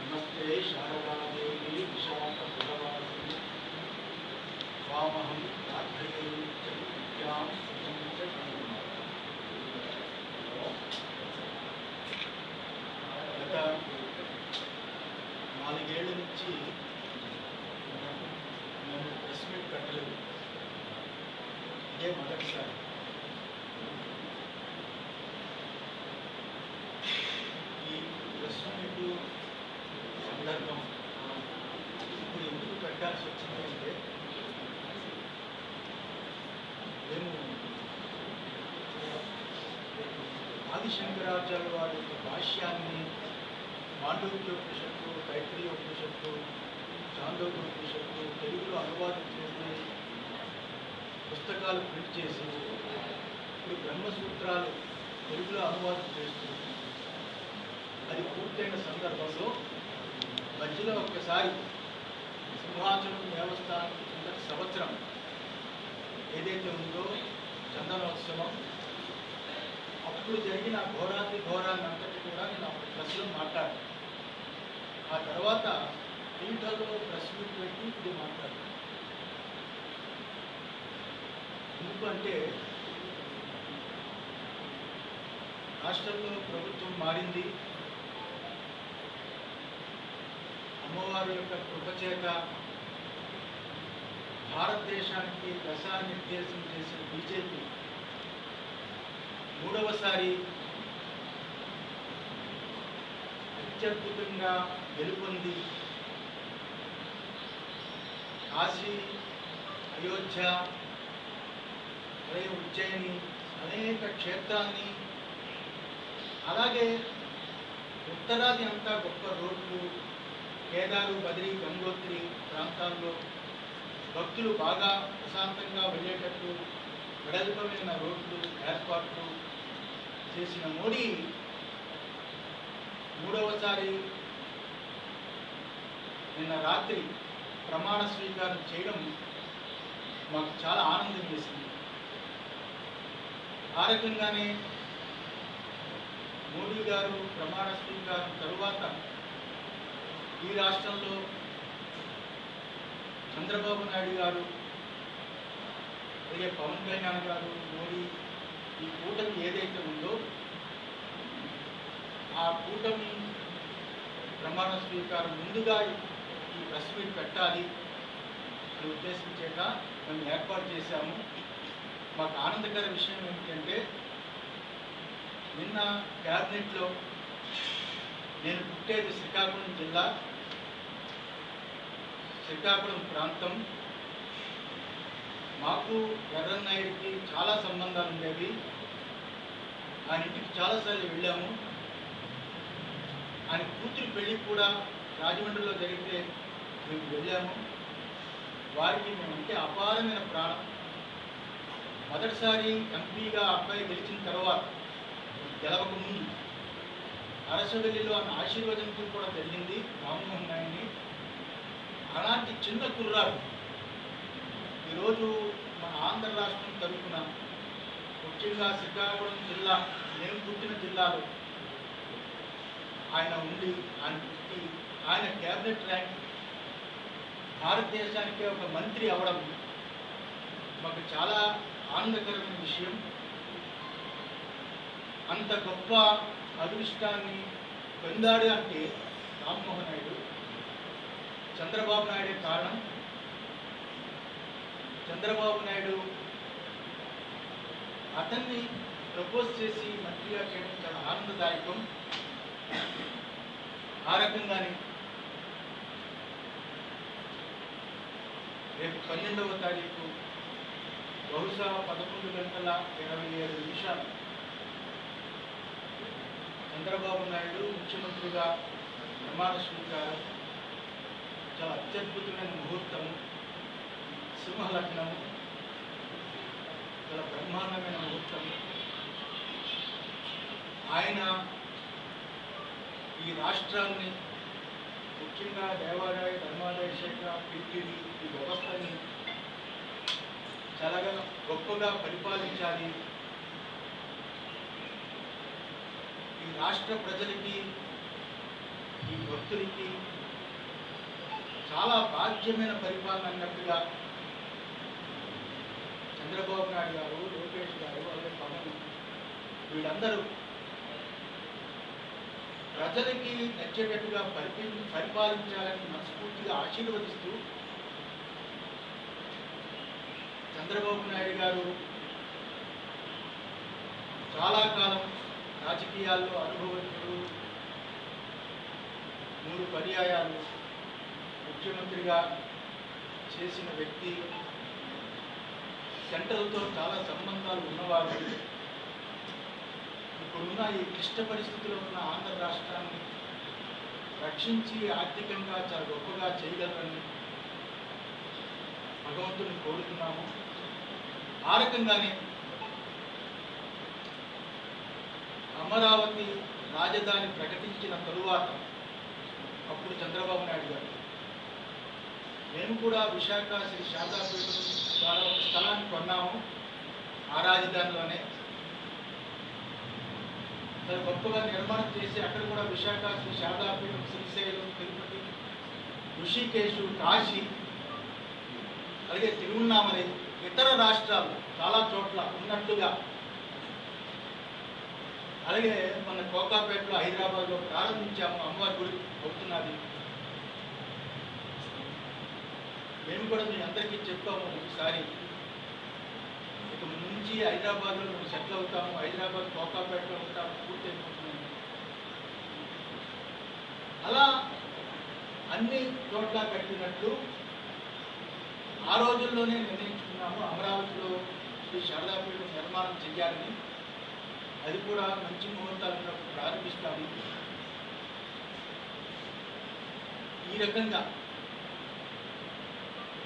నమస్తే శారదాదేవి విశాఖ పురవాసిని వామహం ప్రార్థయాం గత నాలుగేళ్ళ నుంచి నేను ప్రెస్ మీట్ కట్టలేదు ఇదే మొదటిసారి ఈ ప్రెస్ మీట్ సందర్భం ఇప్పుడు ఎందుకు వచ్చిందంటే మేము ఆదిశంకరాచార్య వారి యొక్క భాష్యాన్ని మాండవ్యోపనిషత్తు తైత్రీయోపనిషత్తు చాందోగ్యోపనిషత్తు తెలుగులో అనువాదం చేసి పుస్తకాలు ప్రింట్ చేసి ఇప్పుడు బ్రహ్మసూత్రాలు తెలుగులో అనువాదం చేస్తూ అది పూర్తయిన సందర్భంలో మధ్యలో ఒక్కసారి సింహాచలం దేవస్థానం కిందటి సంవత్సరం ఏదైతే ఉందో చందనోత్సవం అప్పుడు జరిగిన ఘోరాతి ఘోరాన్ని అంతటి కూడా నేను అప్పుడు ప్రెస్లో మాట్లాడాను. ఆ తర్వాత థియేటర్లో ప్రెస్ మీట్ పెట్టి ఇది మాట్లాడాను. ఎందుకంటే రాష్ట్రంలో ప్రభుత్వం మారింది అమ్మవారి యొక్క కృపచేత భారతదేశానికి దశానిర్దేశం చేసిన బీజేపీ మూడవసారి అత్యద్భుతంగా గెలుపొంది కాశీ అయోధ్య అలాగే ఉజ్జయిని అనేక క్షేత్రాన్ని అలాగే ఉత్తరాది అంతా గొప్ప రోడ్లు కేదారు బద్రి గంగోత్రి ప్రాంతాల్లో భక్తులు బాగా ప్రశాంతంగా వెళ్ళేటట్లు వెడల్పమైన రోడ్లు ఏర్పాట్లు చేసిన మోడీ మూడవసారి నిన్న రాత్రి ప్రమాణ స్వీకారం చేయడం మాకు చాలా ఆనందం చేసింది ఆ రకంగానే మోడీ గారు ప్రమాణ స్వీకారం తరువాత ఈ రాష్ట్రంలో చంద్రబాబు నాయుడు గారు అలాగే పవన్ కళ్యాణ్ గారు మోడీ ఈ కూటమి ఏదైతే ఉందో ఆ కూటమి ప్రమాణ స్వీకారం ముందుగా ఈ ప్రెస్ మీట్ పెట్టాలి అని ఉద్దేశం చేత మేము ఏర్పాటు చేశాము. మాకు ఆనందకర విషయం ఏమిటంటే నిన్న క్యాబినెట్లో నేను పుట్టేది శ్రీకాకుళం జిల్లా శ్రీకాకుళం ప్రాంతం. మాకు ఎర్రన్నాయుడికి చాలా సంబంధాలు ఉండేవి. ఆయన ఇంటికి చాలాసార్లు వెళ్ళాము. ఆయన కూతురు పెళ్ళి కూడా రాజమండ్రిలో జరిగితే మేము వెళ్ళాము. వారికి మేమంటే అపారమైన ప్రాణం. మొదటిసారి ఎంపీగా అబ్బాయి గెలిచిన తర్వాత గెలవక ముందు అరసవెల్లిలో ఆయన ఆశీర్వదింపు కూడా జరిగింది. రామ్మోహన్ నాయుడిని అలాంటి చిన్న కుర్రాడు. ఈరోజు మన ఆంధ్ర రాష్ట్రం తరఫున ముఖ్యంగా శ్రీకాకుళం జిల్లా నేను పుట్టిన జిల్లాలో ఆయన ఉండి ఆయన పుట్టి ఆయన క్యాబినెట్ ర్యాంక్ భారతదేశానికి ఒక మంత్రి అవడం మాకు చాలా ఆనందకరమైన విషయం. అంత గొప్ప అదృష్టాన్ని పొందాడు అంటే రామ్మోహన్ నాయుడు. చంద్రబాబు నాయుడే కారణం. చంద్రబాబు నాయుడు అతన్ని ప్రపోజ్ చేసి మంత్రిగా చేయడం చాలా ఆనందదాయకం. ఆ రకంగానే రేపు పన్నెండవ తారీఖు బహుశా పదకొండు గంటల ఇరవై ఏడు నిమిషాలు చంద్రబాబు నాయుడు ముఖ్యమంత్రిగా ప్రమాణ స్వీకారం చాలా అత్యద్భుతమైన ముహూర్తము సింహలగ్నము చాలా బ్రహ్మాండమైన ముహూర్తము. ఆయన ఈ రాష్ట్రాన్ని ముఖ్యంగా దేవాదాయ ధర్మాదాయ శాఖ టీటీడీ ఈ వ్యవస్థని చాలా గొప్పగా పరిపాలించాలి ఈ ఈ రాష్ట్ర ప్రజలకి ఈ భక్తులకి చాలా బాధ్యమైన పరిపాలన అన్నట్టుగా చంద్రబాబు నాయుడు గారు లోకేష్ గారు అలాగే పవన్ వీళ్ళందరూ ప్రజలకి నచ్చేటట్టుగా పరిపి పరిపాలించాలని మనస్ఫూర్తిగా ఆశీర్వదిస్తూ చంద్రబాబు నాయుడు గారు చాలా కాలం రాజకీయాల్లో అనుభవజ్ఞుడు మూడు పర్యాయాలు ముఖ్యమంత్రిగా చేసిన వ్యక్తి సెంట్రల్తో చాలా సంబంధాలు ఉన్నవారు ఇప్పుడున్న ఈ క్లిష్ట పరిస్థితిలో ఉన్న ఆంధ్ర రాష్ట్రాన్ని రక్షించి ఆర్థికంగా చాలా గొప్పగా చేయగలరని భగవంతుని కోరుతున్నాము. ఆ రకంగానే అమరావతి రాజధాని ప్రకటించిన తరువాత అప్పుడు చంద్రబాబు నాయుడు గారు. మేము కూడా విశాఖ శ్రీ శారదాపీఠం ద్వారా ఒక స్థలాన్ని కొన్నాము ఆ రాజధానిలోనే. దాన్ని గొప్పగా నిర్మాణం చేసి అక్కడ కూడా విశాఖ శ్రీ శారదాపీఠం శ్రీశైలం తిరుపతి ఋషికేశు కాశీ అలాగే తిరువన్నామలై ఇతర రాష్ట్రాలు చాలా చోట్ల ఉన్నట్టుగా అలాగే మన కోకాపేటలో హైదరాబాద్లో ప్రారంభించాము అమ్మవారి గుడి అవుతున్నది. మేము కూడా మీ అందరికీ చెప్పాము ఒకసారి. ఇక నుంచి హైదరాబాద్లో మేము సెటిల్ అవుతాము హైదరాబాద్ కోకాపేటలో ఉంటాము పూర్తి అయిపోతున్నాము అలా అన్ని చోట్ల కట్టినట్లు ఆ రోజుల్లోనే నిర్ణయించుకున్నాము. అమరావతిలో శ్రీ శారదాపీఠం నిర్మాణం చెయ్యాలని అది కూడా మంచి ముహూర్తాలు ఉన్నప్పుడు ప్రారంభిస్తాము ఈ రకంగా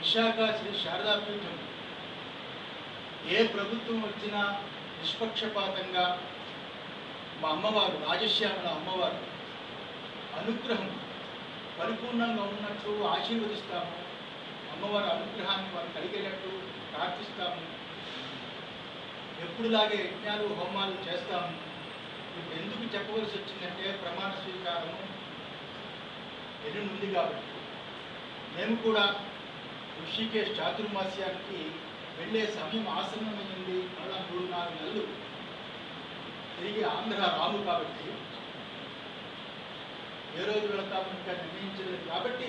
విశాఖ శ్రీ శారదాపీఠం ఏ ప్రభుత్వం వచ్చినా నిష్పక్షపాతంగా మా అమ్మవారు రాజశ్యామల అమ్మవారు అనుగ్రహం పరిపూర్ణంగా ఉన్నట్లు ఆశీర్వదిస్తాము. అమ్మవారి అనుగ్రహాన్ని వారు కలిగేటట్టు ప్రార్థిస్తాము. ఎప్పుడులాగే యజ్ఞాలు హోమాలు చేస్తాము ఎందుకు చెప్పవలసి వచ్చిందంటే ప్రమాణ స్వీకారము ఎల్లుండి ఉంది కాబట్టి. మేము కూడా ఋషికేశ్ చాతుర్మాస్యానికి వెళ్ళే సమయం ఆసన్నమైంది. మళ్ళా మూడు నాలుగు నెలలు తిరిగి ఆంధ్ర రాము కాబట్టి ఏ రోజు వెళతాము ఇంకా నిర్ణయించలేదు. కాబట్టి